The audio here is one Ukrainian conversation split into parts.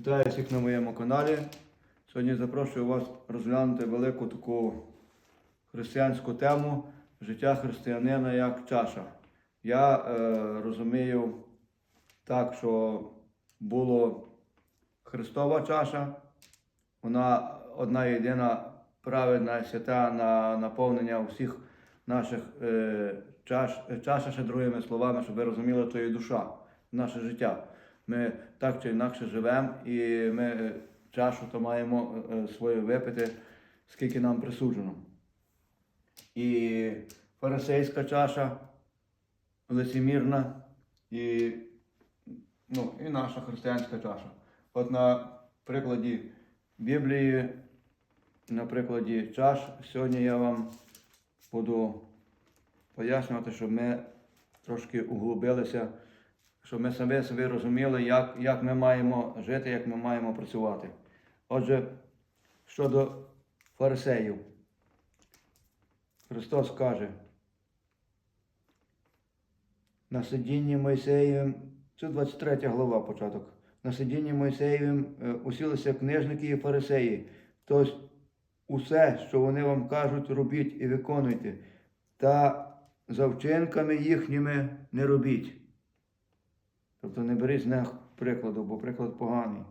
Вітаю всіх на моєму каналі. Сьогодні запрошую вас розглянути велику таку християнську тему життя християнина як чаша. Я е, розумію так, що була Христова чаша, вона одна єдина праведна свята на наповнення всіх наших е, чаш, е, чаша, ще другими словами, щоб ви розуміли, то є душа, наше життя. Ми так чи інакше живемо, і ми е, чашу то маємо е, е, свою випити, скільки нам присуджено. І фарисейська чаша лицемірна, і, ну, і наша християнська чаша. От на прикладі Біблії, на прикладі чаш, сьогодні я вам буду пояснювати, щоб ми трошки углубилися, щоб ми самі собі розуміли, як, як ми маємо жити, як ми маємо працювати. Отже, щодо фарисеїв, Христос каже, на сидінні Мойсеєвим, це 23 глава початок. На сидінні Мойсеєвим е, усілися книжники і фарисеї. Тобто усе, що вони вам кажуть, робіть і виконуйте, та за вчинками їхніми не робіть. Тобто не беріть з них прикладу, бо приклад поганий.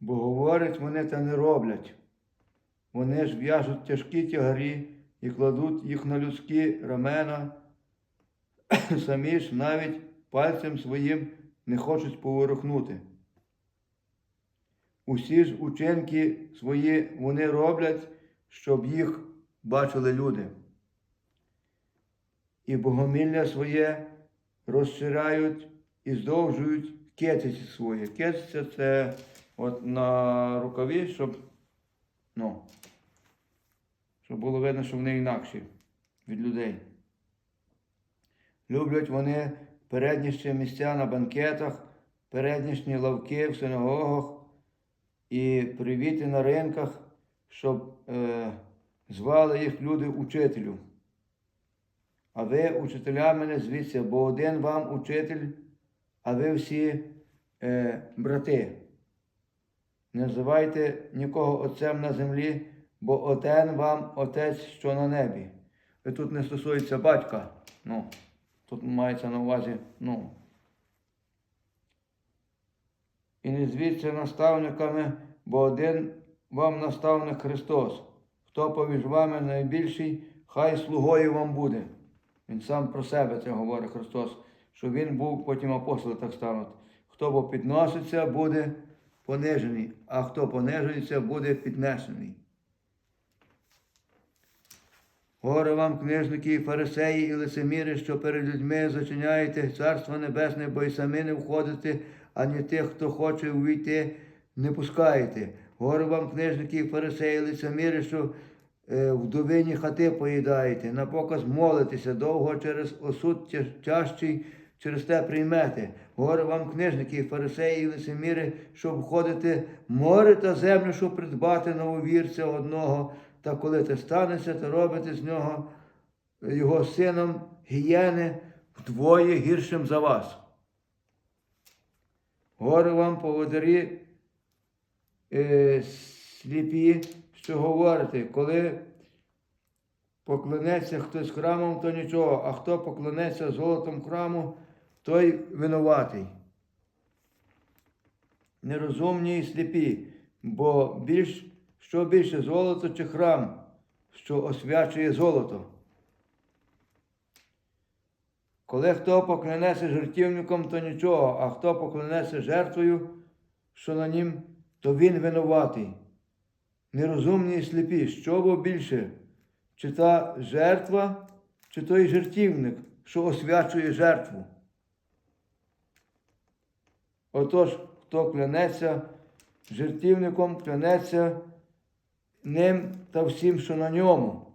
Бо говорять вони та не роблять. Вони ж в'яжуть тяжкі тягарі і кладуть їх на людські рамена, самі ж навіть пальцем своїм не хочуть поворухнути. Усі ж учинки свої вони роблять, щоб їх бачили люди. І богомілля своє розширяють і здовжують кетиці свої. Кетиця це от на рукаві, щоб, ну, щоб було видно, що вони інакші від людей. Люблять вони переднішні місця на банкетах, переднішні лавки в синагогах і привіти на ринках, щоб е, звали їх люди учителю. А ви, учителями, не звіться, бо один вам учитель, а ви всі е, брати. Не називайте нікого отцем на землі, бо один вам отець, що на небі. І тут не стосується батька. Ну, тут мається на увазі, ну. І не звіться наставниками, бо один вам наставник Христос. Хто поміж вами найбільший, хай слугою вам буде. Він сам про себе це говорить Христос, що Він був, потім апостоли так стануть. Хто бо підноситься, буде понижений, а хто понижується, буде піднесений. Горе вам, книжники, фарисеї і лицеміри, що перед людьми зачиняєте Царство Небесне, бо й самі не входите, ані тих, хто хоче увійти, не пускаєте. Горе вам, книжники, фарисеї, лицеміри, що е, вдовині хати поїдаєте, на показ молитеся, довго через осуд тяжчий, через те приймете. Горе вам, книжники, фарисеї, і лицеміри, що входите море та землю, щоб придбати нововірця одного, та коли те станеться, то робите з нього його сином гієни вдвоє гіршим за вас. Горе вам, поводарі, е, сліпі, що говорите, коли поклонеться хтось храмом, то нічого, а хто поклонеться золотом храму, той винуватий. Нерозумні і сліпі, бо більш, що більше золото чи храм, що освячує золото. Коли хто поклянеться жертівником, то нічого, а хто поклянеться жертвою, що на нім, то він винуватий. Нерозумні і сліпі, що бо більше, чи та жертва, чи той жертівник, що освячує жертву. Отож, хто клянеться жертівником, клянеться ним та всім, що на ньому.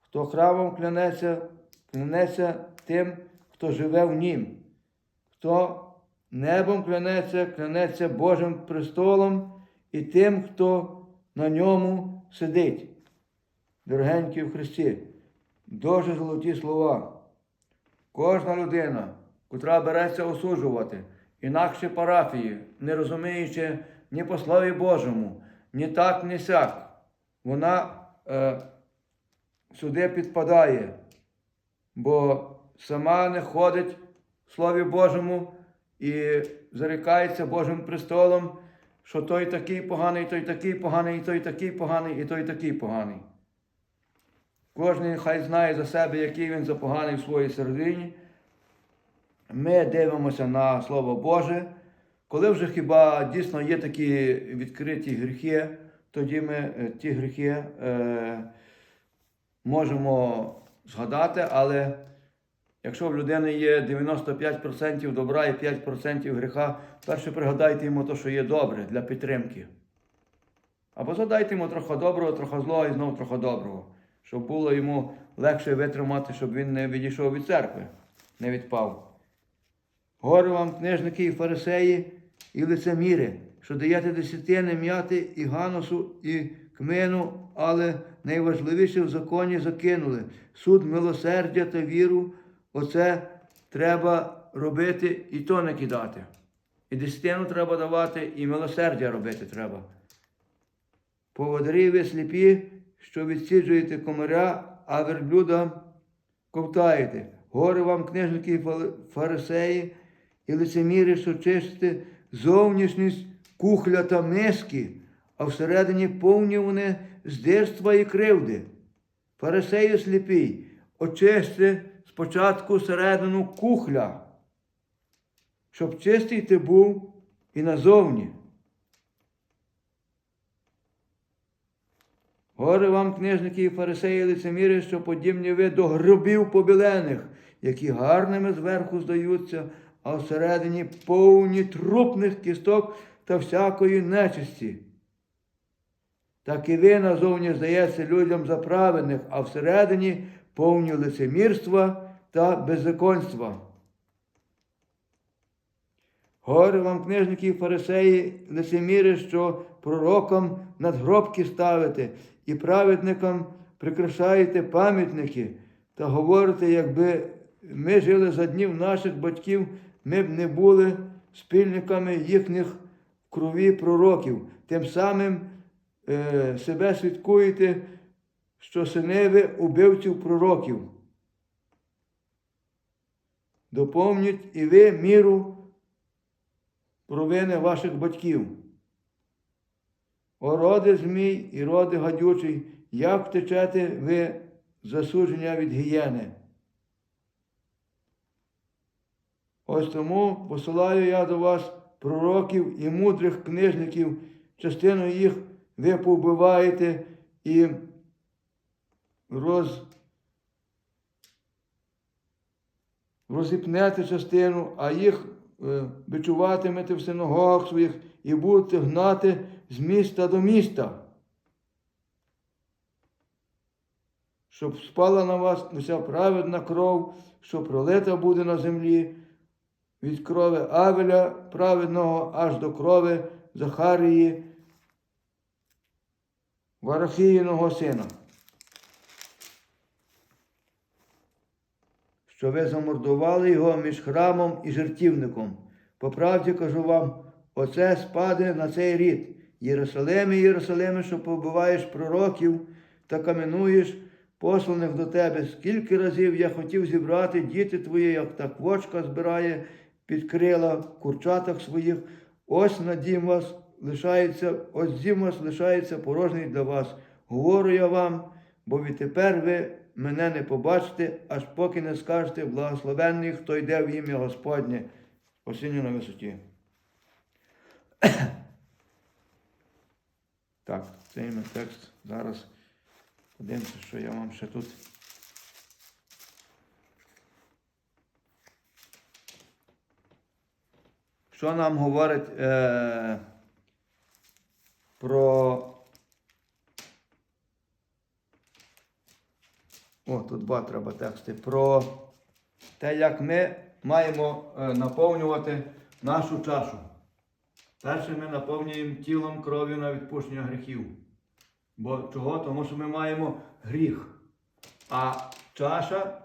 Хто храмом клянеться, клянеться тим, хто живе в нім. Хто небом клянеться, клянеться Божим престолом і тим, хто на ньому сидить. Дорогенькі в Христі, дуже золоті слова. Кожна людина котра береться осуджувати, інакше парафії, не розуміючи ні по Слові Божому, ні так, ні сяк, вона е, сюди підпадає, бо сама не ходить в Слові Божому і зарікається Божим престолом, що той такий поганий, той такий поганий, і той такий поганий, і той такий поганий. Кожен хай знає за себе, який він запоганий в своїй середині. Ми дивимося на Слово Боже. Коли вже хіба дійсно є такі відкриті гріхи, тоді ми е, ті гріхи е, можемо згадати, але якщо в людини є 95% добра і 5% гріха, перше пригадайте йому те, що є добре для підтримки. Або задайте йому трохи доброго, трохи злого і знову трохи доброго, щоб було йому легше витримати, щоб він не відійшов від церкви, не відпав. Горе вам, книжники і фарисеї, і лицеміри, що даєте десятини м'яти і ганосу, і кмину, але найважливіше в законі закинули суд милосердя та віру. Оце треба робити і то не кидати. І десятину треба давати, і милосердя робити треба. Поводарі ви сліпі, що відсіджуєте комаря, а верблюда ковтаєте. Горе вам, книжники фарисеї, і лицеміри, що чистите зовнішність кухля та миски, а всередині повні вони здирства і кривди. Фарисею сліпій, очисти спочатку середину кухля, щоб чистий ти був і назовні. Горе вам, книжники і фарисеї, лицеміри, що подібні ви до гробів побілених, які гарними зверху здаються, а всередині повні трупних кісток та всякої нечисті. Так і ви назовні здається людям за праведних, а всередині повні лицемірства та беззаконства. Горе вам, книжники і фарисеї, лицеміри, що пророкам надгробки ставите і праведникам прикрашаєте пам'ятники та говорите, якби ми жили за днів наших батьків, ми б не були спільниками їхніх крові пророків. Тим самим е, себе свідкуєте, що сини ви убивців пророків. Доповніть і ви міру провини ваших батьків. О роди змій і роди гадючий, як втечете ви засудження від гієни. Ось тому посилаю я до вас пророків і мудрих книжників, частину їх ви повбиваєте і роз... розіпнете частину, а їх е, бичуватимете в синагогах своїх і будете гнати з міста до міста. Щоб спала на вас уся праведна кров, що пролита буде на землі, від крови Авеля праведного аж до крови Захарії, Варахіїного сина. Що ви замордували його між храмом і жертівником. По правді кажу вам, оце спаде на цей рід. Єрусалиме, Єрусалиме, що побиваєш пророків та каменуєш посланих до тебе. Скільки разів я хотів зібрати діти твої, як та квочка збирає під крила в курчатах своїх. Ось на дім вас лишається, ось дім вас лишається порожній для вас. Говорю я вам, бо відтепер ви мене не побачите, аж поки не скажете благословенний, хто йде в ім'я Господнє, осінню на висоті. Так, цей ми текст зараз подивимося, що я вам ще тут. Що нам говорить е, про О, тут два треба тексти. Про те, як ми маємо е, наповнювати нашу чашу. Перше ми наповнюємо тілом кров'ю на відпущення гріхів. Бо чого? Тому що ми маємо гріх. А чаша,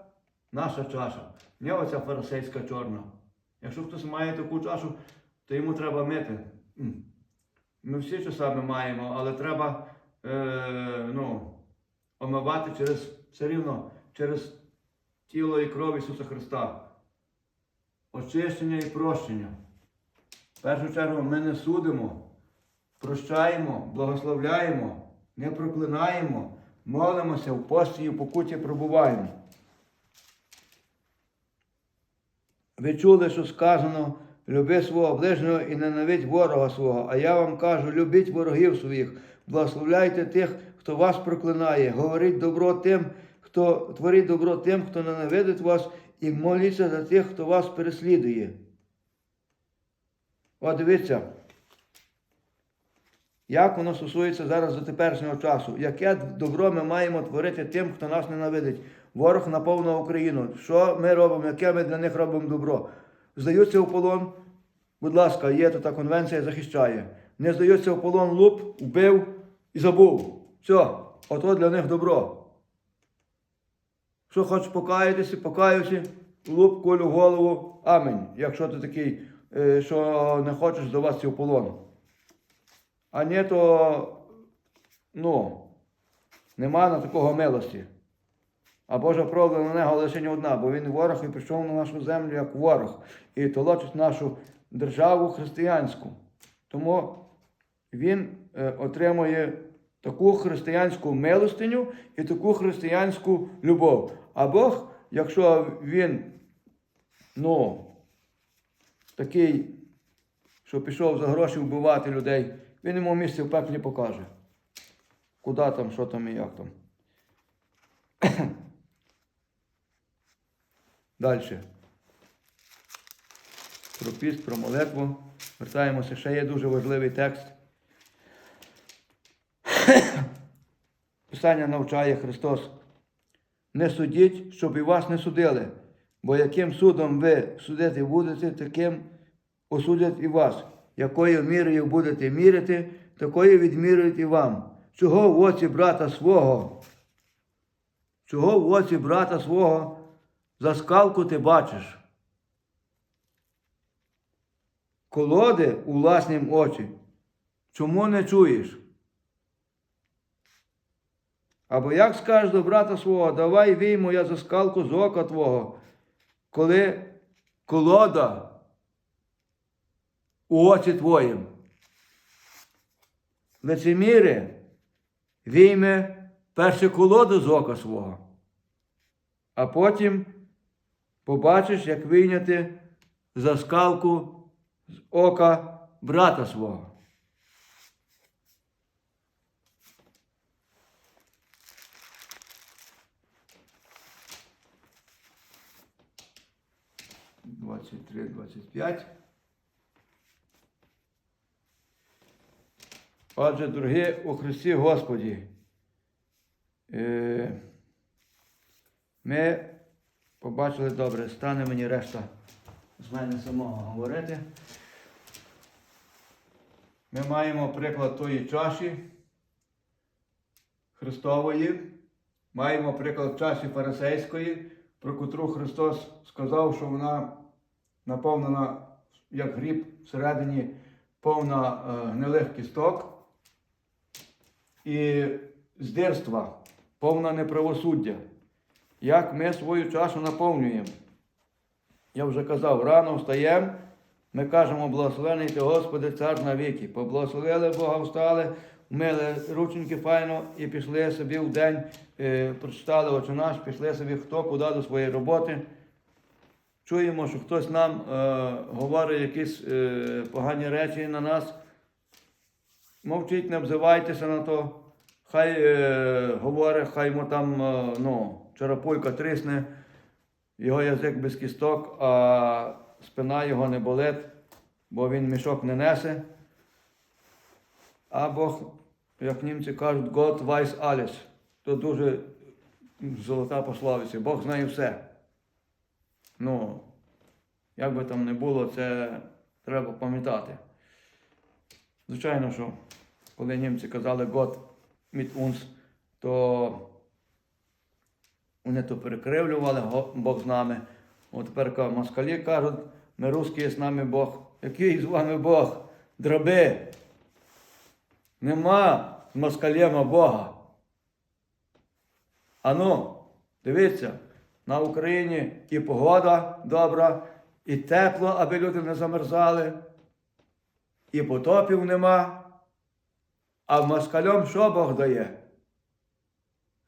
наша чаша, Не оця фарисейська чорна. Якщо хтось має таку чашу, то йому треба мити. Ми всі часами маємо, але треба е, ну, омивати через все рівно через тіло і кров Ісуса Христа. Очищення і прощення. В першу чергу ми не судимо, прощаємо, благословляємо, не проклинаємо, молимося в пості і в покуті пробуваємо. Ви чули, що сказано, люби свого ближнього і ненавидь ворога свого. А я вам кажу, любіть ворогів своїх, благословляйте тих, хто вас проклинає, говоріть добро тим, хто творіть добро тим, хто ненавидить вас, і моліться за тих, хто вас переслідує. От дивіться, як воно стосується зараз до теперішнього часу. Яке добро ми маємо творити тим, хто нас ненавидить? Ворог наповнив Україну. Що ми робимо? Яке ми для них робимо добро? Здаються у полон. Будь ласка, є та конвенція захищає. Не здаються у полон луп, вбив і забув. Все, ото для них добро. Що хочеш покаятися, покаюся, луп, колю голову, амінь. Якщо ти такий, е, що не хочеш здаватися у полон. А ні, то ну, нема на такого милості. А Божа правда на нього лише не одна, бо він ворог і прийшов на нашу землю як ворог і толочить нашу державу християнську. Тому він е, отримує таку християнську милостиню і таку християнську любов. А Бог, якщо він, ну, такий, що пішов за гроші вбивати людей, він йому місце в пеклі покаже. Куди там, що там і як там. Далі. Про піст, про молитву. Вертаємося, ще є дуже важливий текст. Писання навчає Христос. Не судіть, щоб і вас не судили, бо яким судом ви судити будете, таким осудять і вас. Якою мірою будете міряти, такою відмірюють і вам. Чого в оці брата свого? Чого в оці брата свого за скалку ти бачиш? Колоди у власнім очі. Чому не чуєш? Або як скажеш до брата свого, давай вийму я за скалку з ока твого, коли колода у очі твоїм. Лицеміри вийме перше колоду з ока свого, а потім побачиш, як вийняти за скалку з ока брата свого. Двадцять три, двадцять п'ять. Отже, дорогі у Христі Господі, е, ми побачили добре, стане мені решта з мене самого говорити. Ми маємо приклад тої чаші Христової, маємо приклад чаші фарисейської, про котру Христос сказав, що вона наповнена як гріб всередині повна е, гнилих кісток і здирства, повна неправосуддя. Як ми свою чашу наповнюємо? Я вже казав, рано встаємо, ми кажемо, благословений ти Господи, цар на віки. Поблагословили Бога, встали, вмили рученьки файно і пішли собі в день, е, прочитали очі наш, пішли собі хто куди до своєї роботи. Чуємо, що хтось нам е, говорить якісь е, погані речі на нас. Мовчіть, не обзивайтеся на то. Хай е, говорить, хай йому там е, ну, чарапулька трісне, його язик без кісток, а спина його не болить, бо він мішок не несе. А Бог, як німці кажуть, Gott weiß alles. То дуже золота пословиця. Бог знає все. Ну, як би там не було, це треба пам'ятати. Звичайно, що коли німці казали Gott mit uns, то вони то перекривлювали Бог з нами. От тепер москалі кажуть, ми русські з нами Бог. Який з вами Бог? Дроби. Нема з москалєма Бога. Ану, дивіться, на Україні і погода добра, і тепло, аби люди не замерзали, і потопів нема. А москальом що Бог дає?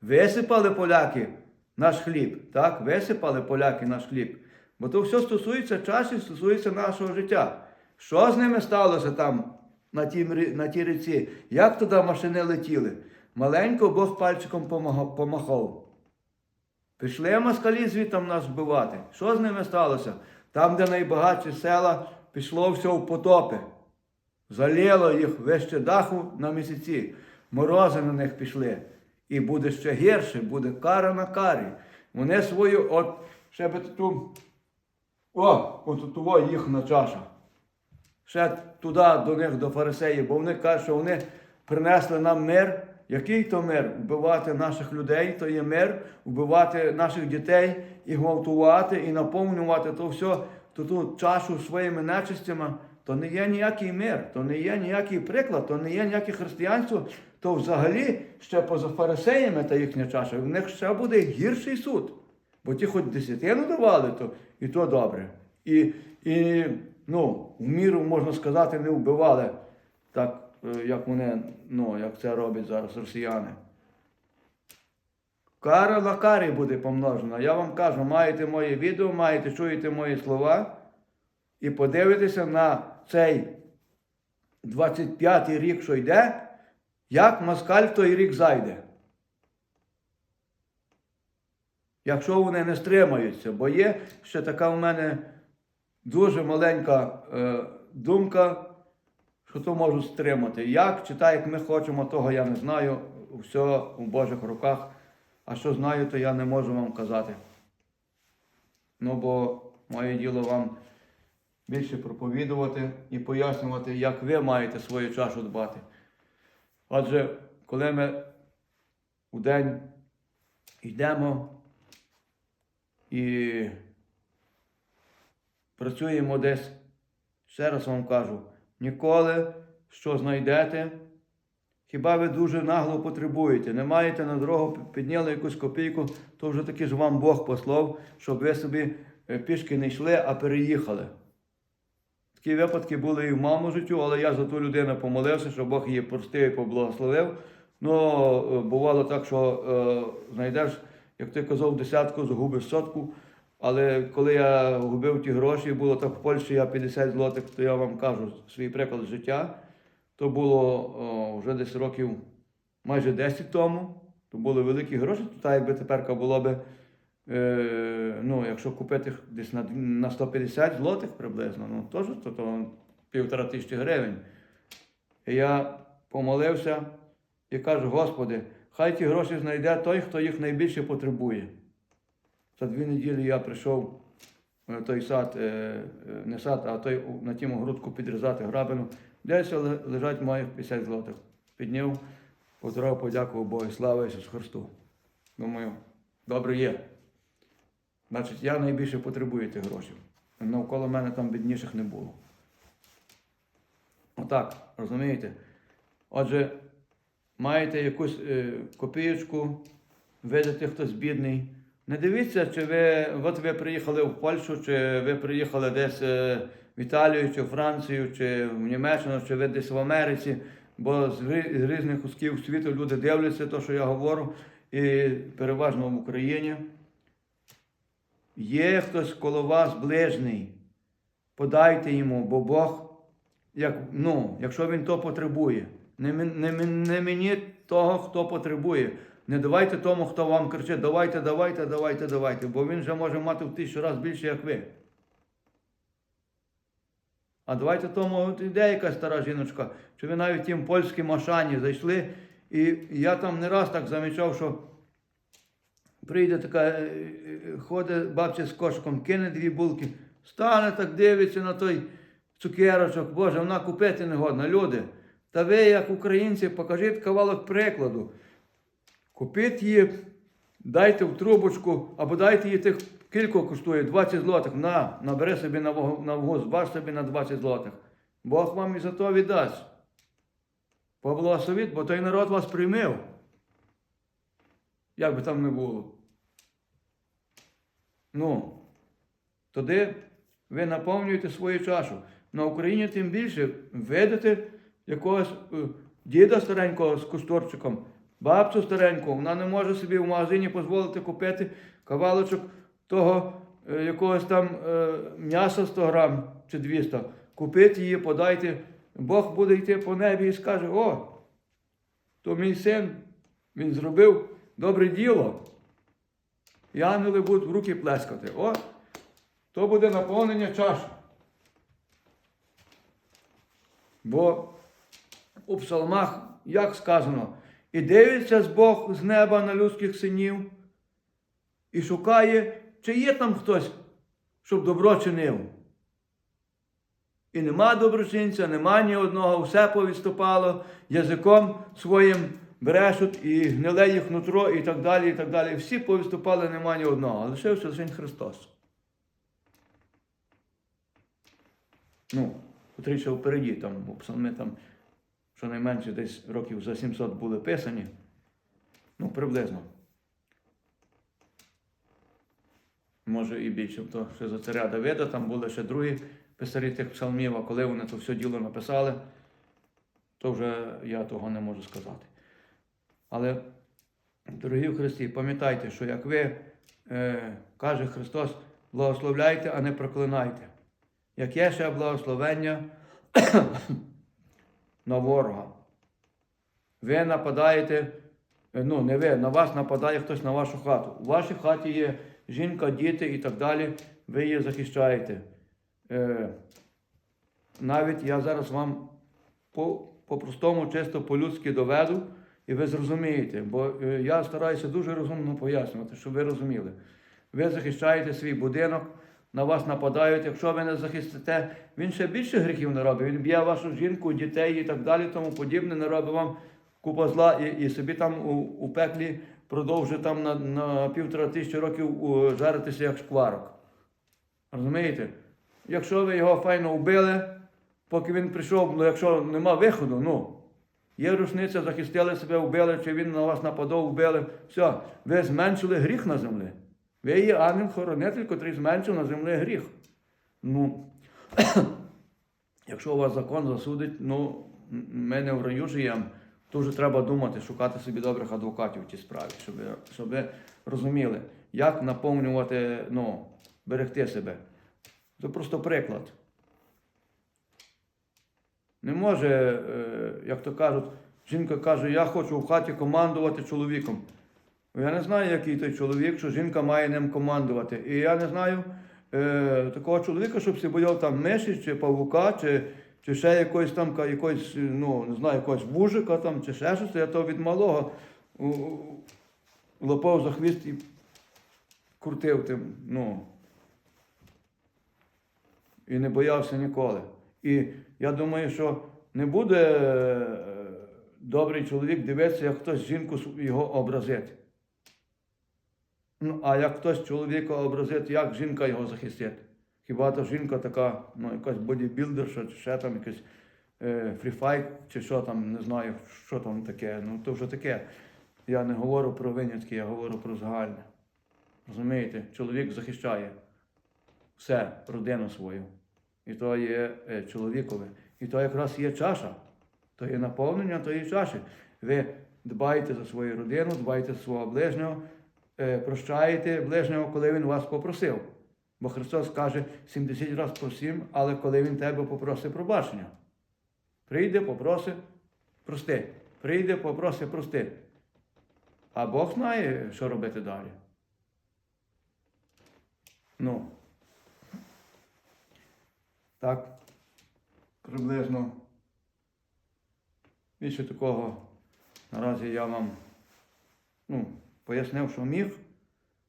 Висипали поляки наш хліб, так? Висипали поляки наш хліб. Бо то все стосується часу, стосується нашого життя. Що з ними сталося там на тій, на тій ріці? Як туди машини летіли? Маленько Бог пальчиком помахав. Пішли москалі звідти нас вбивати. Що з ними сталося? Там, де найбагатші села, пішло все в потопи. Заліло їх вище даху на місяці. Морози на них пішли. І буде ще гірше, буде кара на карі. Вони свою, от ще би ту, о, от того їхня чаша. Ще туди до них, до фарисеїв, бо вони кажуть, що вони принесли нам мир. Який то мир? Вбивати наших людей, то є мир, вбивати наших дітей і гвалтувати, і наповнювати то все, то ту чашу своїми нечистями, то не є ніякий мир, то не є ніякий приклад, то не є ніяке християнство, то взагалі ще поза фарисеями та їхня чаша, в них ще буде гірший суд. Бо ті хоч десятину давали, то і то добре. І, і ну, в міру, можна сказати, не вбивали так, як вони, ну, як це роблять зараз росіяни. Кара на карі буде помножена. Я вам кажу, маєте моє відео, маєте, чуєте мої слова і подивитеся на цей 25-й рік, що йде, як москаль в той рік зайде. Якщо вони не стримаються, бо є ще така в мене дуже маленька е, думка, що то можу стримати. Як чи так, як ми хочемо, того я не знаю. Все у Божих руках. А що знаю, то я не можу вам казати. Ну, бо моє діло вам більше проповідувати і пояснювати, як ви маєте свою чашу дбати. Адже коли ми у день йдемо і працюємо десь, ще раз вам кажу, ніколи що знайдете, хіба ви дуже нагло потребуєте, не маєте на дорогу, підняли якусь копійку, то вже таки ж вам Бог послав, щоб ви собі е, пішки не йшли, а переїхали. Такі випадки були і в моєму життю, але я за ту людину помолився, щоб Бог її простив і поблагословив. Ну, е, бувало так, що е, знайдеш, як ти казав, десятку, загубиш сотку. Але коли я губив ті гроші, було так в Польщі, я 50 злотих, то я вам кажу свій приклад життя. То було о, вже десь років майже 10 тому. То були великі гроші, то так якби тепер було би, е, ну, якщо купити десь на, на 150 злотих приблизно, ну теж то, то півтора тисячі гривень. І я помолився і кажу, Господи, хай ті гроші знайде той, хто їх найбільше потребує. За дві неділі я прийшов на той сад, е, е, не сад, а той на тім огородку підрізати грабину. Десь лежать моїх 50 злотих. Підняв, поздоров, подякував Богу, слава Ісусу Христу. Думаю, добре є. Значить, я найбільше потребую тих грошей. Навколо мене там бідніших не було. Отак, розумієте? Отже, маєте якусь е, копієчку, видите, хтось бідний. Не дивіться, чи ви, от ви приїхали в Польщу, чи ви приїхали десь е, в Італію, чи в Францію, чи в Німеччину, чи ви десь в Америці, бо з різних кусків світу люди дивляться те, що я говорю, і переважно в Україні. Є хтось коло вас ближній, подайте йому, бо Бог, як, ну, якщо він то потребує, не, не, не мені того, хто потребує. Не давайте тому, хто вам кричить, давайте, давайте, давайте, давайте, бо він вже може мати в тисячу разів більше, як ви. А давайте тому, іде якась стара жіночка, чи ви навіть тим польським Ашані зайшли, і я там не раз так замічав, що прийде така, е, е, ходить бабця з кошиком, кине дві булки, стане так, дивиться на той цукерочок, Боже, вона купити не годна. Люди, та ви, як українці, покажіть кавалок прикладу. Купіть її, дайте в трубочку, або дайте їй тих кілько коштує 20 злотих. На, набери собі на вгоз, баш собі на 20 злотих. Бог вам і за то віддасть. Поблагословіть, бо той народ вас приймив. Як би там не було. Ну, тоді ви наповнюєте свою чашу. На Україні тим більше видите якогось е, діда старенького з кусторчиком, бабцю стареньку, вона не може собі в магазині дозволити купити кавалочок того е, якогось там е, м'яса 100 грам чи 200. Купити її, подайте. Бог буде йти по небі і скаже: О, то мій син, він зробив добре діло. І ангели будуть в руки плескати. О, то буде наповнення чаші. Бо у псалмах, як сказано, і дивиться з Бог з неба на людських синів, і шукає, чи є там хтось, щоб добро чинив. І нема доброчинця, нема ні одного, все повідступало, язиком своїм брешуть і гниле їх нутро, і так далі, і так далі. Всі повідступали, нема ні одного, лишився лише Христос. Ну, ще впереді, там, бо псалми там щонайменше десь років за 700 були писані. Ну, приблизно. Може і більше, то ще за царя Давида, там були ще другі писарі тих псалмів, а коли вони це все діло написали, то вже я того не можу сказати. Але, дорогі в Христі, пам'ятайте, що як ви, е, каже Христос, благословляйте, а не проклинайте. Як є ще благословення на ворога. Ви нападаєте, е, ну не ви, на вас нападає хтось на вашу хату. У вашій хаті є жінка, діти і так далі, ви її захищаєте. Е, навіть я зараз вам по- по-простому, чисто по-людськи доведу, і ви зрозумієте, бо е, я стараюся дуже розумно пояснювати, щоб ви розуміли. Ви захищаєте свій будинок, на вас нападають. Якщо ви не захистите, він ще більше гріхів не робить. Він б'є вашу жінку, дітей і так далі, тому подібне, не робить вам купа зла і, і собі там у, у пеклі продовжує там на, на півтора тисячі років у, жаритися як шкварок. Розумієте? Якщо ви його файно вбили, поки він прийшов, ну якщо нема виходу, ну. Є рушниця, захистили себе, вбили, чи він на вас нападав, вбили. Все, ви зменшили гріх на землі. Ви є ангел-хоронитель, котрий зменшив на землі гріх. Ну, якщо у вас закон засудить, ну, ми не в раю живемо, то вже треба думати, шукати собі добрих адвокатів в тій справі, щоб, щоб ви розуміли, як наповнювати, ну, берегти себе. Це просто приклад. Не може, е, як то кажуть, жінка каже, я хочу в хаті командувати чоловіком. Я не знаю, який той чоловік, що жінка має ним командувати. І я не знаю е, такого чоловіка, щоб си бояв там миші, чи павука, чи, чи ще якогось там, якогось, ну, не знаю, якогось вужика там, чи ще щось. Я то від малого лопав за хвіст і крутив тим, ну, і не боявся ніколи. І я думаю, що не буде е, добрий чоловік дивитися, як хтось жінку його образить. Ну, а як хтось чоловіка образить, як жінка його захистить? Хіба та жінка така, ну, якась бодібілдерша, чи ще там якийсь е, фріфайт, чи що там, не знаю, що там таке. Ну, то вже таке. Я не говорю про винятки, я говорю про загальне. Розумієте, чоловік захищає все, родину свою. І то є е, чоловікове. І то якраз є чаша. То є наповнення тої чаші. Ви дбаєте за свою родину, дбаєте за свого ближнього, прощаєте ближнього, коли він вас попросив. Бо Христос каже 70 разів просім, але коли Він тебе попросить пробачення. Прийде, попроси, прости. Прийде, попроси, прости. А Бог знає, що робити далі. Ну, так, приблизно. Більше такого наразі я вам ну, пояснив, що міг.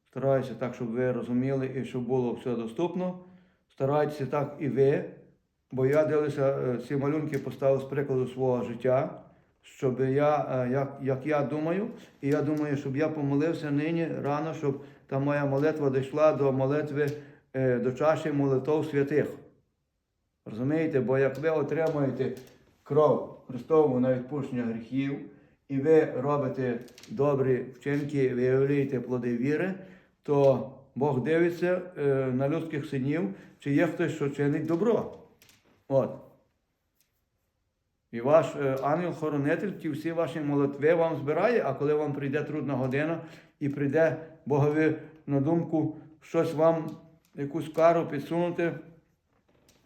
Стараюся так, щоб ви розуміли і щоб було все доступно. Старайтеся так і ви, бо я дивлюся, е, ці малюнки поставив з прикладу свого життя, щоб я, е, як, як я думаю, і я думаю, щоб я помолився нині рано, щоб та моя молитва дійшла до молитви, е, до чаші молитов святих. Розумієте? Бо як ви отримуєте кров Христову на відпущення гріхів, і ви робите добрі вчинки, виявляєте плоди віри, то Бог дивиться е, на людських синів, чи є хтось, що чинить добро. От. І ваш е, ангел-хоронитель ті всі ваші молитви вам збирає, а коли вам прийде трудна година і прийде Богові на думку щось вам, якусь кару підсунути,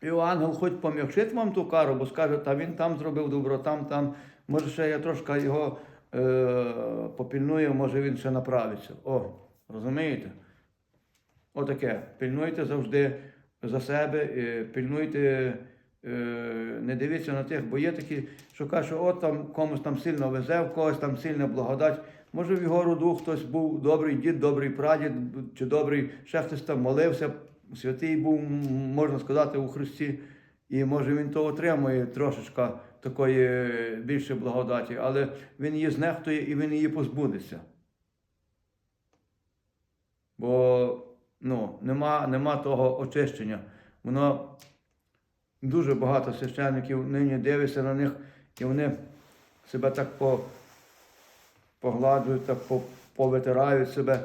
і ангел хоч пом'якшить вам ту кару, бо скаже, та він там зробив добро, там, там. Може, ще я трошки його е, попільную, може він ще направиться. О, розумієте? Отаке. Пильнуйте завжди за себе, е, пильнуйте, е, не дивіться на тих, бо є такі, що кажуть, що от там комусь там сильно везе, в когось там сильна благодать. Може, в його роду хтось був добрий дід, добрий прадід, чи добрий, ще хтось там молився, святий був, можна сказати, у Христі. І може він то отримує трошечка такої е, більше благодаті, але він її знехтує і він її позбудеться. Бо ну, нема, нема того очищення. Воно дуже багато священників нині дивишся на них, і вони себе так по, погладжують, так по, повитирають себе.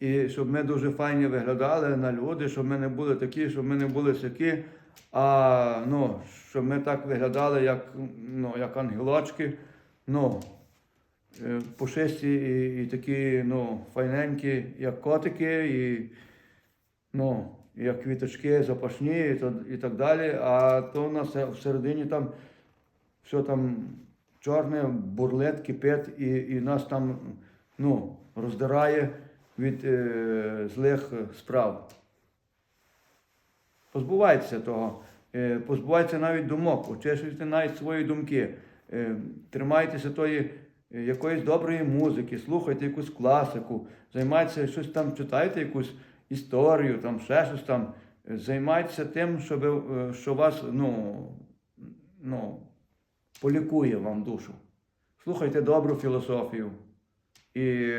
І щоб ми дуже файні виглядали на люди, щоб ми не були такі, щоб ми не були сякі, а ну, щоб ми так виглядали, як, ну, як ангелочки. Ну, е, пушисті і, і такі ну, файненькі, як котики, і, ну, як квіточки запашні і, то, і так далі. А то у нас всередині там все там чорне, бурлет, кипить, і, і нас там ну, роздирає від е, злих справ. Позбувайтеся того, е, позбувайтеся навіть думок, очищуйте навіть свої думки, е, тримайтеся тої е, якоїсь доброї музики, слухайте якусь класику, займайтеся щось там, читайте якусь історію, там ще щось там. Займайтеся тим, щоб, що вас ну, ну, полікує вам душу. Слухайте добру філософію. І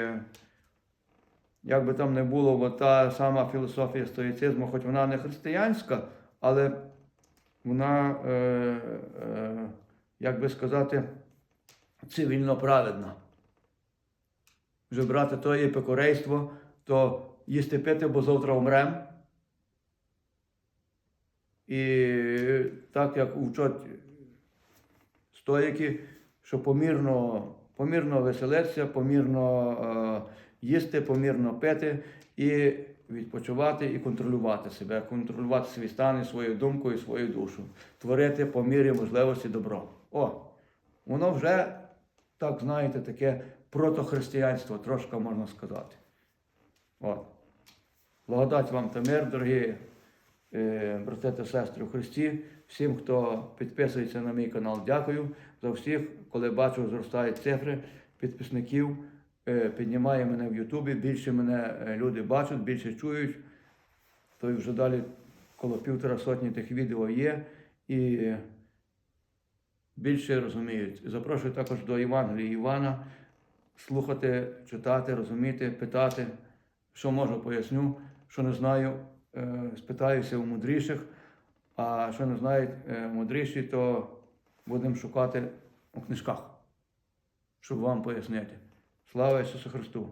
як би там не було, бо та сама філософія стоїцизму, хоч вона не християнська, але вона, е, е, як би сказати, цивільно праведна. Вже брати то епікурейство, то їсти пити, бо завтра вмрем. І так як учать стоїки, що помірно, помірно веселитися, помірно е, їсти, помірно пити і відпочивати і контролювати себе, контролювати свій стан, свою думку і свою душу, творити по мірі можливості добро. О, воно вже, так знаєте, таке протохристиянство, трошки можна сказати. От. Благодать вам та мир, дорогі е, брати та сестри у Христі. Всім, хто підписується на мій канал, дякую. За всіх, коли бачу, зростають цифри підписників, піднімає мене в Ютубі, більше мене е, люди бачать, більше чують. То вже далі коло півтора сотні тих відео є і більше розуміють. Запрошую також до Євангелія Івана слухати, читати, розуміти, питати, що можу, поясню, що не знаю, е, спитаюся у мудріших, а що не знають е, мудріші, то будемо шукати у книжках, щоб вам пояснити. Слава Ісусу Христу!